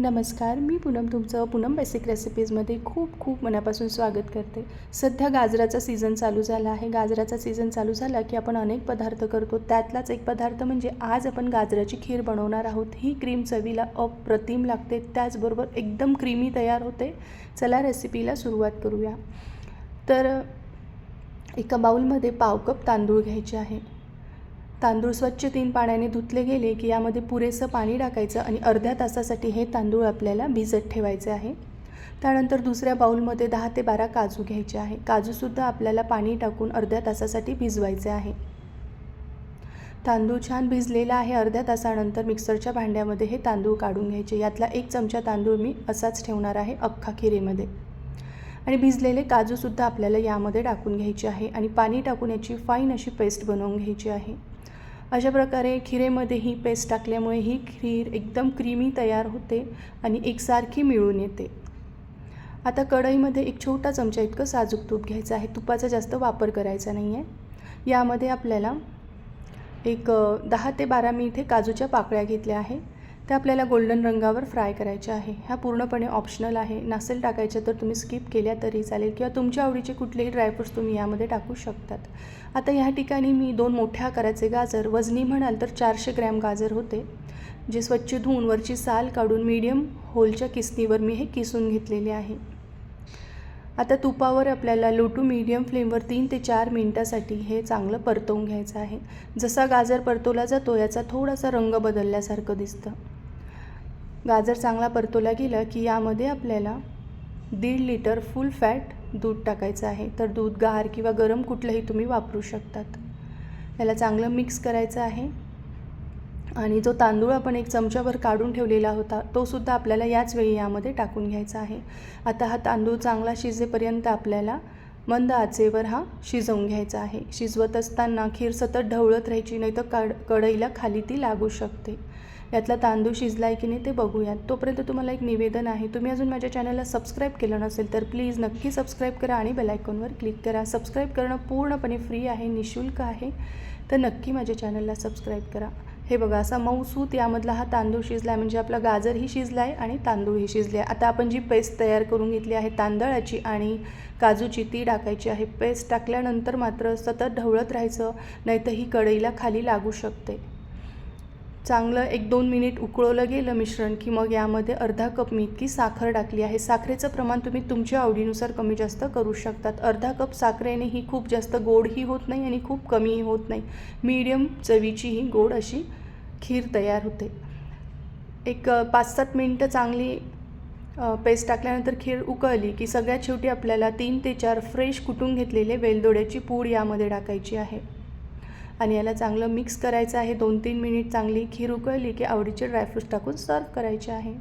नमस्कार मी पूनम तुमचं पूनम बेसिक रेसिपीजमध्ये खूप खूप मनापासून स्वागत करते. सध्या गाजराचा सीझन चालू झाला आहे. गाजराचा सीझन चालू झाला की आपण अनेक पदार्थ करतो. त्यातलाच एक पदार्थ म्हणजे आज आपण गाजराची खीर बनवणार आहोत. ही क्रीम चवीला अप्रतिम लागते. त्याचबरोबर एकदम क्रीमी तयार होते. चला रेसिपीला सुरुवात करूया. तर एका बाऊलमध्ये पाव कप तांदूळ घ्यायचे आहे. तांदूळ स्वच्छ तीन पाण्याने धुतले गेले की यामध्ये पुरेसं पाणी टाकायचं आणि अर्ध्या तासासाठी हे तांदूळ आपल्याला भिजत ठेवायचे आहे. त्यानंतर दुसऱ्या बाऊलमध्ये दहा ते बारा काजू घ्यायचे आहे. काजूसुद्धा आपल्याला पाणी टाकून अर्ध्या तासासाठी भिजवायचे आहे. तांदूळ छान भिजलेला आहे. अर्ध्या तासानंतर मिक्सरच्या भांड्यामध्ये हे तांदूळ काढून घ्यायचे. यातला एक चमचा तांदूळ मी असाच ठेवणार आहे अख्खा खिरेमध्ये. आणि भिजलेले काजूसुद्धा आपल्याला यामध्ये टाकून घ्यायचे आहे आणि पाणी टाकून याची फाईन अशी पेस्ट बनवून घ्यायची आहे. अशा प्रकारे खिरेमध्ये ही पेस्ट टाकल्यामुळे ही खीर एकदम क्रीमी तयार होते आणि एकसारखी मिळून येते. आता कढईमध्ये एक छोटा चमचा इतकं साजूक तूप घ्यायचं आहे. तुपाचा जास्त वापर करायचा नाही आहे यामध्ये आपल्याला एक दहा ते बारा मी इथे काजूच्या पाकळ्या घेतल्या आहे. ते आपल्याला गोल्डन रंगावर फ्राय करायच्या आहे. ह्या पूर्णपणे ऑप्शनल आहे. नसेल टाकायच्या तर तुम्ही स्किप केल्या तरी चालेल किंवा तुमच्या आवडीचे कुठलेही ड्रायफ्रूट्स तुम्ही यामध्ये टाकू शकतात. आता ह्या ठिकाणी मी दोन मोठ्या आकाराचे गाजर वजनी म्हणाल तर चारशे ग्रॅम गाजर होते जे स्वच्छ धुवून वरची साल काढून मीडियम होलच्या किसनीवर मी हे किसून घेतलेले आहे. आता तुपावर आपल्याला लो टू मीडियम फ्लेमवर तीन ते चार मिनटासाठी हे चांगलं परतवून घ्यायचं आहे. जसा गाजर परतवला जातो याचा थोडासा रंग बदलल्यासारखं दिसतं. गाजर चांगला परतवला गेला की यामध्ये आपल्याला दीड लिटर फुल फॅट दूध टाकायचं आहे. तर दूध गार किंवा गरम कुठलंही तुम्ही वापरू शकतात. याला चांगलं मिक्स करायचं आहे. आणि जो तांदूळ आपण एक चमच्याभर काढून ठेवलेला होता तो सुद्धा आपल्याला याच वेळी यामध्ये टाकून घ्यायचा आहे. आता हा तांदूळ चांगला शिजेपर्यंत आपल्याला मंद आचेवर हा शिजवून घ्यायचा आहे. शिजवत असताना खीर सतत ढवळत राहायची नाही तर कड कढईला खाली ती लागू शकते. यातला तांदूळ शिजला आहे की नाही ते बघूयात. तोपर्यंत तुम्हाला एक निवेदन आहे. तुम्ही अजून माझ्या चॅनलला सबस्क्राईब केलं नसेल तर प्लीज नक्की सबस्क्राईब करा आणि बेलायकॉनवर क्लिक करा. सबस्क्राईब करणं पूर्णपणे फ्री आहे निशुल्क आहे. तर नक्की माझ्या चॅनलला सबस्क्राईब करा. हे बघा असा मऊसूत यामधला हा तांदूळ शिजला आहे म्हणजे आपला गाजरही शिजला आहे आणि तांदूळही शिजले. आहे आता आपण जी पेस्ट तयार करून घेतली आहे तांदळाची आणि काजूची ती टाकायची आहे. पेस्ट टाकल्यानंतर मात्र सतत ढवळत राहायचं नाही तर ही कढईला खाली लागू शकते. चांगलं एक दोन मिनिट उकळवलं गेलं मिश्रण की मग यामध्ये अर्धा कप मी इतकी साखर टाकली आहे. साखरेचं प्रमाण तुम्ही तुमच्या आवडीनुसार कमी जास्त करू शकतात. अर्धा कप साखरेने ही खूप जास्त गोडही होत नाही आणि खूप कमीही होत नाही. मीडियम चवीची ही गोड अशी खीर तयार होते. एक पाच सात मिनटं चांगली पेस्ट टाकल्यानंतर खीर उकळली की सगळ्यात शेवटी आपल्याला तीन ते चार फ्रेश कुटून घेतलेले वेलदोड्याची पूड यामध्ये टाकायची आहे. आणि याला चांगलं मिक्स करायचं आहे. दोन तीन मिनिट चांगली खीर उकळली की आवडीचे ड्रायफ्रूट्स टाकून सर्व करायचे आहे.